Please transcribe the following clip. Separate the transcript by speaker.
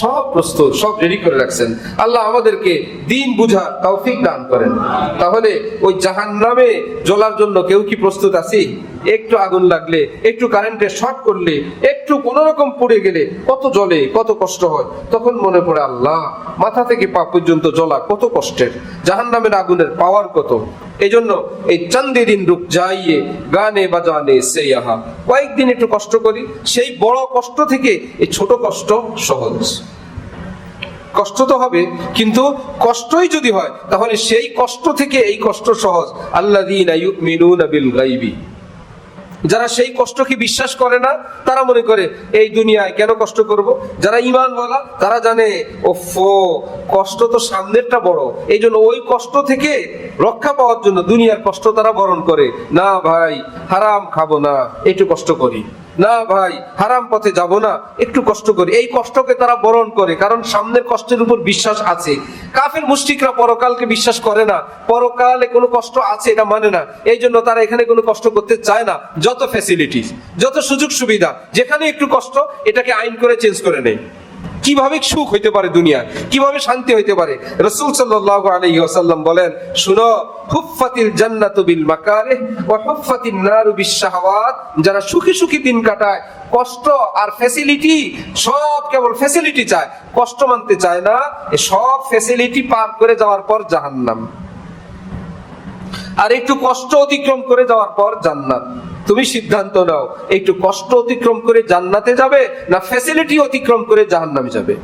Speaker 1: সব প্রস্তুত, সব রেডি করে রাখছেন। আল্লাহ আমাদেরকে দিন বুঝা তৌফিক দান করেন। তাহলে ওই জাহান নামে জ্বলার জন্য কেউ কি প্রস্তুত আছি? একটু আগুন লাগলে, একটু কারেন্টে শর্ট করলে, একটু কোন রকম পড়ে গেলে কত জলে কত কষ্ট হয়। তখন মনে পড়ে, আল্লাহ, মাথা থেকে পা পর্যন্ত জ্বলা কত কষ্টের। জাহান নামের আগুনের পাওয়ার কত? এই জন্য এই চান্দি দিন রূপ যাইয়ে গানে বাজানে সেই আহা কয়েকদিন একটু কষ্ট করি, সেই বড় কষ্ট থেকে এই ছোট কষ্ট সহজ। কষ্ট তো হবে, কিন্তু কষ্টই যদি হয়, তাহলে সেই কষ্ট থেকে এই কষ্ট সহজ। আল্লাহ বিল গাইবি যারা সেই কষ্টকে বিশ্বাস করে না, তারা মনে করে, এই দুনিয়ায় কেন কষ্ট করব? যারা ইমান বলা তারা জানে ও ফো কষ্ট তো সামনেরটা বড়। এই জন্য ওই কষ্ট থেকে রক্ষা পাওয়ার জন্য দুনিয়ার কষ্ট তারা বরণ করে। না ভাই, হারাম খাব না, একটু কষ্ট করি। না ভাই, হারাম পথে যাব না, একটু কষ্ট করি। এই কষ্টকে তারা বরণ করে, কারণ সামনের কষ্টের উপর বিশ্বাস আছে। কাফের মুষ্টিকরা পরকালকে বিশ্বাস করে না। পরকালে কোনো কষ্ট আছে এটা মানে না। এই জন্য তারা এখানে কোনো কষ্ট করতে চায় না। যত ফ্যাসিলিটিস যত সুযোগ সুবিধা যেখানে একটু কষ্ট, এটাকে আইন করে চেঞ্জ করে নেয়। কীভাবে সুখ হইতে পারে দুনিয়া? কীভাবে শান্তি হইতে পারে? রসুল সাল্লাল্লাহু আলাইহি ওয়াসাল্লাম বলেন, শুনো, হুফফাতিল জান্নাতু বিল মাকারিহ ওয়া হুফফাতিন নারু বিশ যারা সুখী সুখী দিন কাটায়, কষ্ট আর ফ্যাসিলিটি সব কেবল ফ্যাসিলিটি চায়। কষ্ট মানতে চায় না সব ফ্যাসিলিটি পার করে যাওয়ার পর জাহান্নাম। আর একটু কষ্ট অতিক্রম করে যাওয়ার পর জান্নাত। তুমি সিদ্ধান্ত নাও, একটু কষ্ট অতিক্রম করে জান্নাতে যাবে না ফ্যাসিলিটি অতিক্রম করে জাহান্নামে যাবে?